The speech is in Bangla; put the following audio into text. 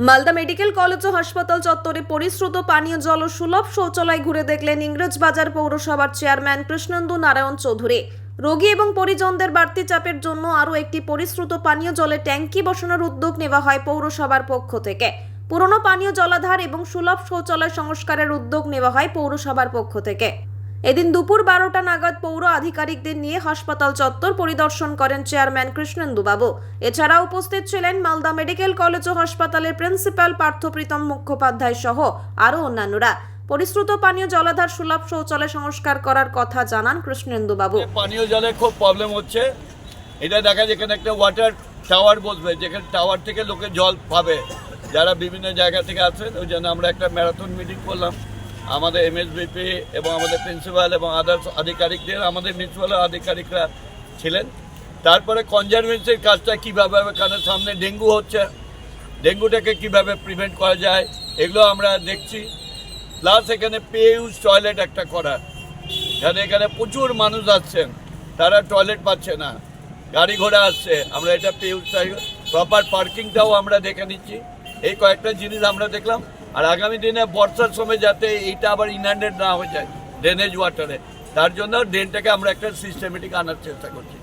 মালদা মেডিকেল কলেজ ও হাসপাতাল চত্বরে পরিশ্রুত পানীয় জল ও সুলভ শৌচালয় ঘুরে দেখলেন ইংরেজবাজার পৌরসভার চেয়ারম্যান কৃষ্ণেন্দু নারায়ণ চৌধুরী। রোগী এবং পরিজনদের বাড়তি চাপের জন্য আরও একটি পরিশ্রুত পানীয় জলের ট্যাঙ্কি বসানোর উদ্যোগ নেওয়া হয় পৌরসভার পক্ষ থেকে। পুরনো পানীয় জলাধার এবং সুলভ শৌচালয় সংস্কারের উদ্যোগ নেওয়া হয় পৌরসভার পক্ষ থেকে। এদিন দুপুর বারোটা নাগাদ পৌর আধিকারিকদের নিয়ে হাসপাতাল চত্বর পরিদর্শন করেন চেয়ারম্যান কৃষ্ণেন্দুবাবু এছাড়া উপস্থিত ছিলেন মালদা মেডিকেল কলেজ ও হাসপাতালের প্রিন্সিপাল পার্থপ্রীতম মুখোপাধ্যায় সহ আরও অন্যান্যরা। পরিশ্রুত পানীয় জলাধার সুলভ শৌচালয় সংস্কার করার কথা জানান কৃষ্ণেন্দুবাবু পানীয় জলে খুব প্রবলেম হচ্ছে। এটা দেখা যায় এখানে একটা ওয়াটার টাওয়ার বসবে, যেখানে টাওয়ার থেকে লোকে জল পাবে। যারা বিভিন্ন জায়গা থেকে আসে ওই জন্য আমরা একটা ম্যারাথন মিটিং করলাম। আমাদের এমএসবিপি এবং আমাদের প্রিন্সিপাল এবং আদার্স আধিকারিকদের, আমাদের মিউনিসিপ্যাল আধিকারিকরা ছিলেন। তারপরে কনজারভেন্সির কাজটা কীভাবে হবে, কারণ সামনে ডেঙ্গু হচ্ছে, ডেঙ্গুটাকে কীভাবে প্রিভেন্ট করা যায়, এগুলো আমরা দেখছি। প্লাস এখানে পে ইউজ টয়লেট একটা করা এখানে এখানে প্রচুর মানুষ আসছেন, তারা টয়লেট পাচ্ছে না, গাড়ি ঘোড়া আসছে। আমরা এটা পে ইউজ প্রপার পার্কিংটাও আমরা দেখে নিচ্ছি। এই কয়েকটা জিনিস আমরা দেখলাম। আর আগামী দিনে বর্ষার সময় যাতে এইটা আবার ইনহ্যান্ডেড না হয়ে যায় ড্রেনেজ ওয়াটারে তার জন্য ড্রেনটাকে আমরা একটা সিস্টেমেটিক আনার চেষ্টা করছি।